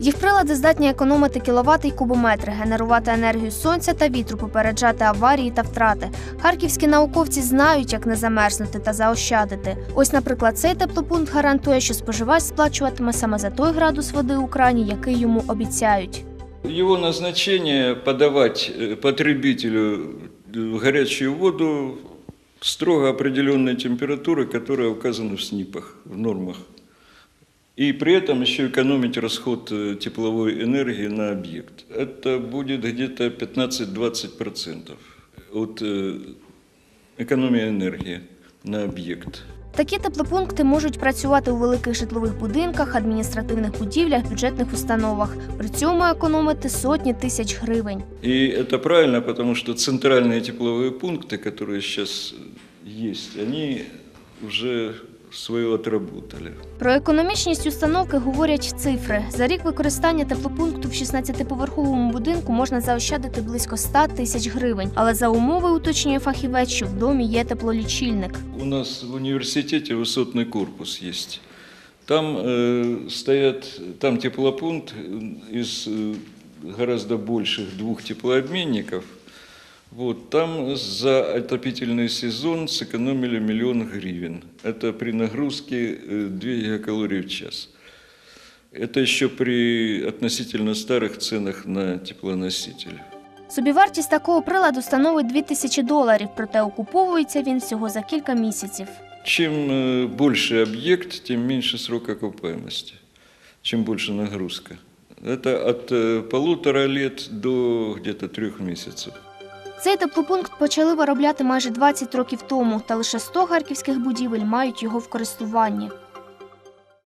Їх прилади здатні економити кіловати й кубометри, генерувати енергію сонця та вітру, попереджати аварії та втрати. Харківські науковці знають, як не замерзнути та заощадити. Ось, наприклад, цей теплопункт гарантує, що споживач сплачуватиме саме за той градус води у крані, який йому обіцяють. Его назначение подавать э, потребителю э, горячую воду строго определенной температуры, которая указана в СНИПах, в нормах. И при этом еще экономить расход э, тепловой энергии на объект. Это будет где-то 15-20% от э, экономии энергии на объект. Такі теплопункти можуть працювати у великих житлових будинках, адміністративних будівлях, бюджетних установах. При цьому економити сотні тисяч гривень. И это правильно, потому что центральные тепловые пункты, которые сейчас есть, они уже свое отработали. Про економічність установки говорять цифри. За рік використання теплопункту в 16-поверховому будинку можна заощадити близько 100 тисяч гривень. Але за умови уточнює фахівець, що в домі є теплолічильник. У нас в университете высотный корпус есть. Там э, стоят, там теплопункт э, из э, гораздо больших двух теплообменников. Вот, там за отопительный сезон сэкономили миллион гривен. Это при нагрузке э, 2 гигакалории в час. Это еще при относительно старых ценах на теплоноситель. Собівартість такого приладу становить 2000 доларів, проте окуповується він всього за кілька місяців. Чем э, больше объект, тем меньше срок окупаемости, чем больше нагрузка. Это от э, полутора лет до где-то трех месяцев. Цей теплопункт почали виробляти майже 20 років тому, та лише 100 харківських будівель мають його в користуванні.